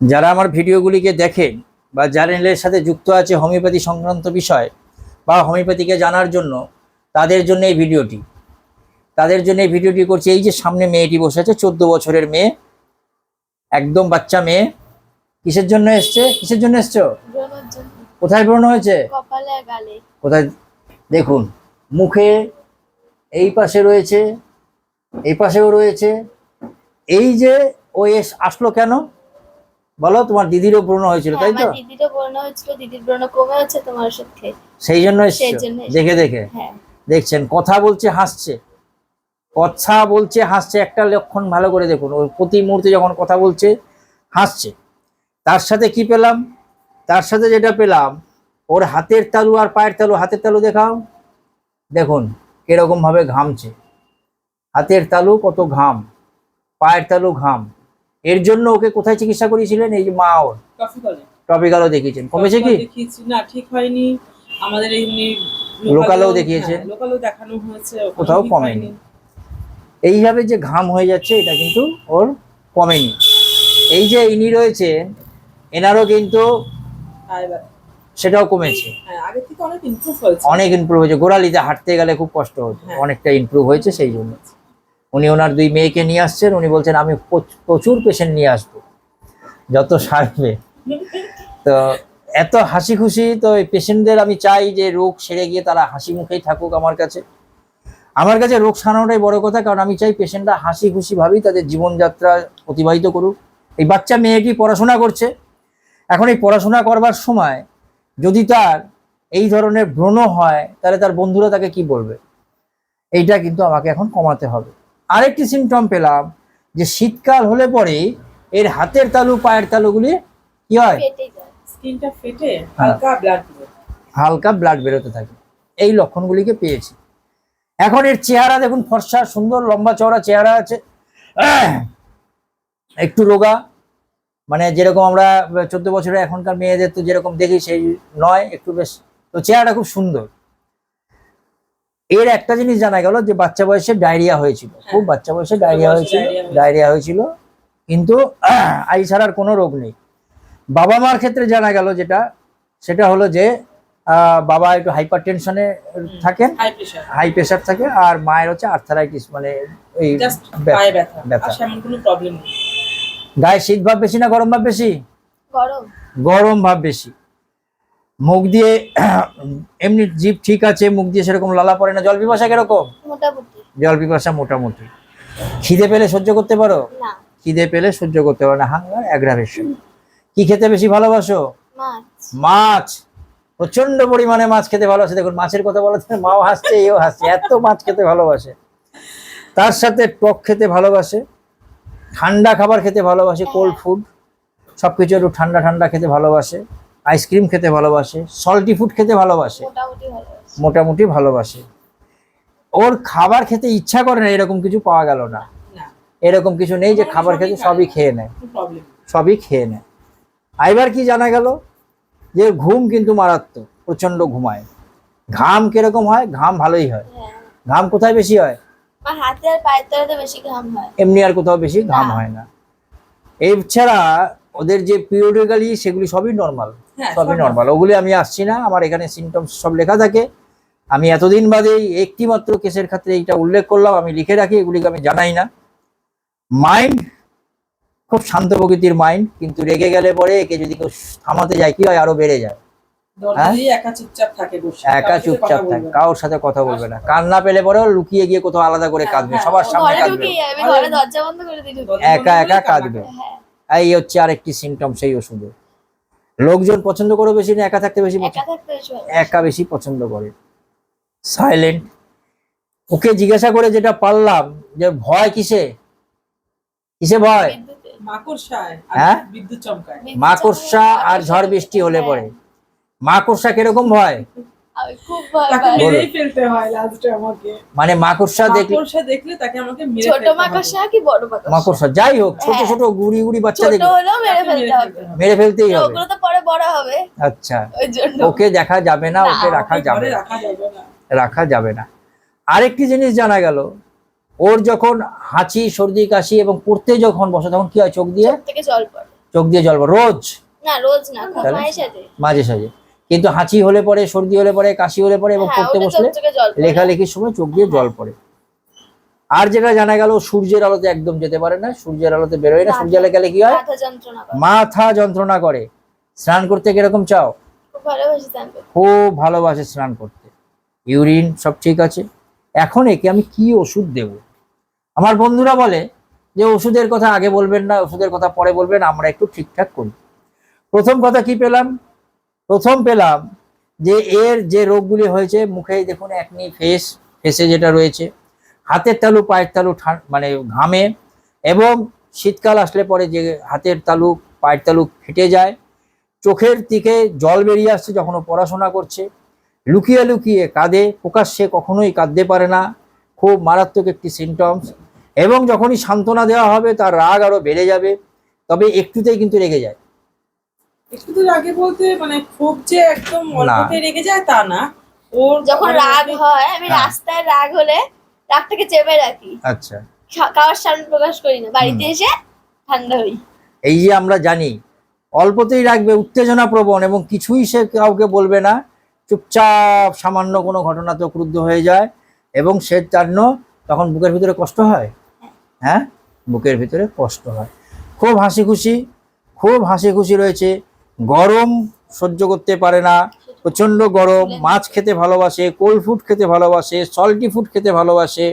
যারা আমার ভিডিওগুলিকে দেখেন বা চ্যানেলের সাথে যুক্ত আছে হোমিওপ্যাথি সংক্রান্ত বিষয় বা হোমিওপ্যাথিকে জানার জন্য তাদের জন্য এই ভিডিওটি। তাদের জন্য এই ভিডিওটি করছি এই যে সামনে মেয়েটি বসে আছে চোদ্দ বছরের মেয়ে একদম বাচ্চা মেয়ে। কিসের জন্য এসছে? কিসের জন্য এসছো? কোথায় ব্রণ হয়েছে? কোথায়? দেখুন মুখে এই পাশে রয়েছে এই পাশেও রয়েছে। এই যে ও এস আসলো কেন? বলো তোমার দিদিরও ব্রণ হয়েছিল হ্যাঁ, তাই তো? আমার দিদিরও ব্রণ হয়েছিল দিদির ব্রণ কমে আছে তোমার ওষুধ খেয়ে সেই জন্য। দেখে দেখে। হ্যাঁ। দেখছেন কথা বলছে হাসছে। কথা বলছে হাসছে একটা লক্ষণ ভালো করে দেখুন। ও প্রতি মুহূর্তে যখন কথা বলছে হাসছে। তার সাথে কি পেলাম? তার সাথে যেটা পেলাম ওর হাতের তালু আর পায়ের তালু। হাতের তালু দেখাও। দেখুন কীরকম ভাবে ঘামছে। হাতের তালু কত ঘাম পায়ের তালু ঘাম। এর জন্য ওকে কোথায় চিকিৎসা করিয়েছিলেন? এই যে মা ওর। টপিক্যালও দেখিয়েছেন। কমেছে কি? না ঠিক হয়নি। আমাদের এমনি লোকালেও দেখিয়েছেন? লোকালেও দেখানো হয়েছে। কোথাও কমেনি। এইভাবে যে ঘাম হয়ে যাচ্ছে এটা কিন্তু ওর কমেনি। এই যে ইনি রয়েছেন এনারও কিন্তু সেটাও কমেছে। হ্যাঁ আগের থেকে অনেক ইমপ্রুভ হয়েছে। অনেক ইমপ্রুভ হয়েছে। গোড়ালিতে হাঁটতে গেলে খুব কষ্ট হতো। হ্যাঁ। অনেকটা ইমপ্রুভ হয়েছে সেই জন্য। উনি ওনার দুই মেয়েকে নিয়ে আসছেন, উনি বলছেন, আমি প্রচ- প্রচুর পেশেন্ট নিয়ে আসব। যত সারবে। তো এত হাসি খুশি তো এই পেশেন্টদের আমি চাই যে রোগ সেরে গিয়ে তারা হাসি মুখেই থাকুক আমার কাছে। আমার কাছে রোগ সারানোটাই বড় কথা, কারণ আমি চাই পেশেন্টরা হাসি খুশি ভাবেই তাদের জীবনযাত্রা অতিবাহিত করুক। এই বাচ্চা মেয়েটি পড়াশোনা করছে? এখন এই পড়াশোনা করবার সময় যদি তার এই ধরনের ব্রণ হয়, তাহলে তার বন্ধুরা তাকে কি বলবে? এইটা কিন্তু আমাকে এখন কমাতে হবে। আরেকটি সিমটম পেলাম যে শীতকাল হলে পরে এর হাতের তালু পায়ের তালুগুলি কি হয়? স্কিনটা ফেটে হ্যাঁ। হালকা ব্লাড হালকা ব্লাড বেরোতে থাকে। এই লক্ষণগুলিকে পেয়েছি। এখন এর চেহারা দেখুন ফর্সা সুন্দর লম্বা চওড়া চেহারা আছে। একটু রোগা। মানে যেরকম আমরা চোদ্দ বছরে এখনকার মেয়েদের তো যেরকম দেখি সেই নয় একটু বেশ। তো চেহারাটা খুব সুন্দর। এর একটা জিনিস জানা গেল যে বাচ্চা বয়সে ডায়রিয়া হয়েছিল। খুব বাচ্চা বয়সে ডায়রিয়া হয়েছিল ডায়রিয়া হয়েছিল। কিন্তু আই ছাড়ার কোনো রোগ নেই। বাবা মার ক্ষেত্রে জানা গেল যেটা সেটা হলো যে বাবা একটু হাইপার টেনশনে থাকেন হাই প্রেশার। থাকে আর মায়ের হচ্ছে আর্থারাইটিস মানে এই গায়ে শীত ভাব বেশি না গরম ভাব বেশি? গরম। গরম ভাব বেশি। মুখ দিয়ে এমনি জিভ ঠিক আছে মুখ দিয়ে সেরকম লালা পড়ে না। জল পিপাসা কীরকম? জল পিপাসা মোটামুটি। খিদে পেলে সহ্য করতে পারো? খিদে পেলে সহ্য করতে পারো না। হাঙ্গার অ্যাগ্রাভেশন কি খেতে বেশি ভালোবাসো? মাছ। প্রচণ্ড পরিমাণে মাছ খেতে ভালোবাসে। দেখুন মাছের কথা বলা থেকে মাও হাসছে এও হাসছে। এত মাছ খেতে ভালোবাসে। তার সাথে টক খেতে ভালোবাসে। ঠান্ডা খাবার খেতে ভালোবাসে কোল্ড ফুড সবকিছু একটু ঠান্ডা ঠান্ডা খেতে ভালোবাসে। আইসক্রিম খেতে ভালোবাসে সল্টি ফুড খেতে ভালোবাসে মোটামুটি ভালোবাসে। ওর খাবার খেতে ইচ্ছা করে না এরকম কিছু পাওয়া গেল না। এরকম কিছু নেই যে খাবার খেতে সবই খেয়ে নেয়। সবই খেয়ে নেয়। আইবার কি জানা গেল? যে ঘুম কিন্তু মারাত্মক প্রচণ্ড ঘুমায়। ঘাম কীরকম হয়? ঘাম ভালোই হয়। হ্যাঁ। ঘাম কোথায় বেশি হয়? আমার হাতে আর পায়ের তলাতে বেশি ঘাম হয়। এমনি আর কোথাও বেশি ঘাম হয় না। এছাড়া ওদের যে পিরিয়ডিক্যালি সেগুলি সবই নর্মাল হ্যাঁ, সবই নর্মাল ওগুলি আমি আসছি না আমার এখানে সিমটমস সব লেখা থাকে। আমি এতদিন বাদে একটি মাত্র কেসের ক্ষেত্রে এইটা উল্লেখ করলাম আমি লিখে রাখি এগুলিকে আমি জানাই না। মাইন্ড খুব শান্ত প্রকৃতির মাইন্ড কিন্তু রেগে গেলে পরে একে যদি কেউ থামাতে যায় কি হয়? আরও বেড়ে যায়। হ্যাঁ? একা চুপচাপ থাকে কারোর সাথে কথা বলবে না। কারোর সাথে কথা বলবে না। কান্না পেলে পরেও লুকিয়ে গিয়ে কোথাও আলাদা করে হ্যাঁ, কাঁদবে হ্যাঁ, সবার সামনে কাঁদবে। ঢুকে যাবে ঘরে দরজা বন্ধ করে দিয়ে ঢুকে দরজা একা একা কাঁদবে। হ্যাঁ। এই হচ্ছে আরেকটি সিমটম সেই ওষুধে লোকজন পছন্দ করো বেশি না একা থাকতে বেশি একা থাকতে বেশি একা বেশি পছন্দ করে। সাইলেন্ট ওকে জিজ্ঞাসা করে যেটা পারলাম যে ভয় কিসে? কিসে ভয়? হ্যাঁ? বিদ্যুৎ চমকায়। বিদ্যুৎ মাকড়সা আর ঝড় বৃষ্টি হলে পরে। মাকড়সা কীরকম ভয়? আমি খুব ভয় পাই মেরেই ফেলতে হয় লাস্টে আমাকে। মানে মাকড়সা দেখলে মাকড়সা দেখলে তাকে আমাকে মেরে ছোট মাকড়সা কি বড় মাকড়সা? মাকড়সা যাই হোক ছোট হ্যাঁ। ছোট গুড়ি গুড়ি বাচ্চা ছোট মেরে ফেলতে হবে। মেরে ফেলতেই হবে। ওগুলো তো পরে বড় হবে। আচ্ছা। ওকে দেখা যাবে না ওকে রাখা যাবে না। রাখা যাবে না। আরেকটি জিনিস জানা গেল ওর যখন হাঁচি সর্দি কাশি এবং পড়তে যখন বসে তখন কি হয়? চোখ দিয়ে? চোখ থেকে জল পড়ে। চোখ দিয়ে জল পড়ে। রোজ? না রোজ না খুব তাহলে? মাঝে সাঝে। কিন্তু হাঁচি হলে পরে সর্দি হলে পরে কাশি হলে পরে এবং হ্যাঁ পড়তে বসলে। লেখালেখির সময় চোখ দিয়ে জল পড়ে। আর যেটা জানা গেল সূর্যের আলোতে একদম যেতে পারে না সূর্যের আলোতে বেরোয় না। সূর্যের আলো গেলে কি হয়? মাথা যন্ত্রণা করে। স্নান করতে কীরকম চাও। খুব ভালোবাসে স্নান করতে। ইউরিন সব ঠিক আছে। এখন একে আমি কি ওষুধ দেব? আমার বন্ধুরা বলে যে ওষুধের কথা আগে বলবেন না ওষুধের কথা পরে বলবেন আমরা একটু ঠিকঠাক করি। প্রথম কথা কি পেলাম? প্রথম পেলাম যে এর যে রোগগুলি হয়েছে, মুখে দেখুন একনি ফেস ফেসে যেটা রয়েছে, হাতের তালু, পায়ের তালু মানে ঘামে এবং শীতকাল আসলে পরে যে হাতের তালু, পায়ের তালু ফেটে যায়, চোখের দিকে জল বেরিয়ে আসছে যখন ও পড়াশোনা করছে, লুকিয়ে লুকিয়ে কাঁদে, প্রকাশ্যে কখনোই কাঁদতে পারে না, খুব মারাত্মক একটি সিমটমস এবং যখনই সান্ত্বনা দেওয়া হবে তার রাগ আরও বেড়ে যাবে, তবে একটুতেই কিন্তু রেগে যায়। একটু তো আগে বলতে মানে খুব যে একদম অল্পতে রেগে যায় তা না। ওর যখন মানে রাগ হয় আমি হ্যাঁ। রাস্তায় রাগ হলে রাগটাকে চেপে রাখি। আচ্ছা। খাওয়ার সামনে প্রকাশ করি না। বাড়িতে এসে ঠান্ডা হই। এই যে আমরা জানি অল্পতেই রাখবে উত্তেজনা প্রবণ এবং কিছুই সে কাউকে বলবে না। চুপচাপ সামান্য কোনো ঘটনাতে ক্রুদ্ধ হয়ে যায় এবং সে জন্য তখন বুকের ভিতরে কষ্ট হয়? হ্যাঁ? বুকের ভিতরে কষ্ট হয়। খুব হাসি খুশি খুব হাসি খুশি রয়েছে। গরম সহ্য করতে পারে না প্রচণ্ড গরম মাছ খেতে ভালোবাসে কোল্ড ফুড খেতে ভালোবাসে সল্টি ফুড খেতে ভালোবাসে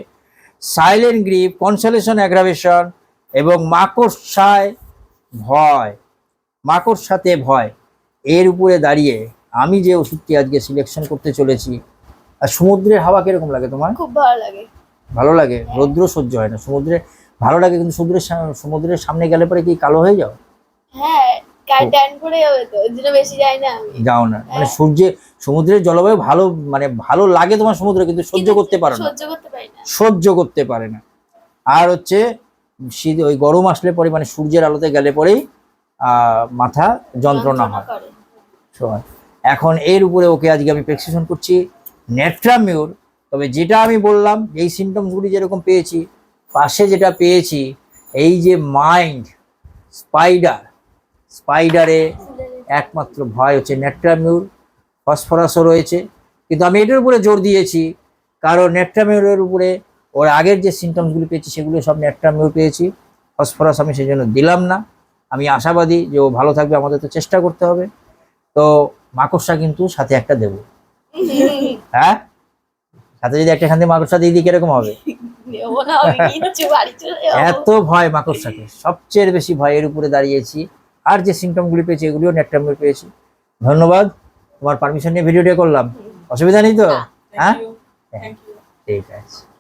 সাইলেন্ট গ্রিপ কনসলেশন অ্যাগ্রাভেশন এবং মাকড়সায় ভয় মাকড়সাতে ভয়। এর উপরে দাঁড়িয়ে আমি যে ওষুধটি আজকে সিলেকশন করতে চলেছি আর সমুদ্রের হাওয়া কীরকম লাগে তোমার? খুব ভালো লাগে। ভালো লাগে? রৌদ্র সহ্য হয় না। সমুদ্রে ভালো লাগে কিন্তু সমুদ্রের সমুদ্রের সামনে গেলে পরে কি কালো হয়ে যাও? হ্যাঁ যাও না। মানে হ্যাঁ। সূর্যে সমুদ্রের জলবায়ু ভালো মানে ভালো লাগে তোমার সমুদ্র কিন্তু সহ্য করতে পারো না। সহ্য করতে পারি না। আর হচ্ছে শীত ওই গরম আসলে পরে মানে সূর্যের আলোতে গেলে পরেই মাথা যন্ত্রণা হয়। এখন এর উপরে ওকে আজকে আমি প্রেসক্রিপশন করছি নেট্রামিউর। তবে যেটা আমি বললাম এই সিমটমসগুলি যেরকম পেয়েছি পাশে যেটা পেয়েছি এই যে মাইন্ড স্পাইডার স্পাইডারে একমাত্র ভয় হচ্ছে নেট্রামিউর ফসফরাসও রয়েছে। কিন্তু আমি এটার উপরে জোর দিয়েছি কারণ নেট্রামিউরের উপরে ওর আগের যে সিমটমসগুলি পেয়েছি সেগুলো সব নেট্রামিউর পেয়েছি। ফসফরাস আমি সেই জন্য দিলাম না। আমি আশাবাদী যে ও ভালো থাকবে আমাদের তো চেষ্টা করতে হবে। তো মাকড়সা কিন্তু সাথে একটা দেবো। হ্যাঁ? সাথে যদি একটা থেকে মাকড়সা দিয়ে দিই কীরকম হবে? এত ভয় মাকড়সাকে। সবচেয়ে বেশি ভয়ের উপরে দাঁড়িয়েছি। আর যে সিমটমগুলি পেয়েছি এগুলিও নেট্রামিউর পেয়েছি। ধন্যবাদ তোমার পারমিশন নিয়ে ভিডিওটা করলাম। অসুবিধা নেই তো? হ্যাঁ? ইউ ঠিক আছে।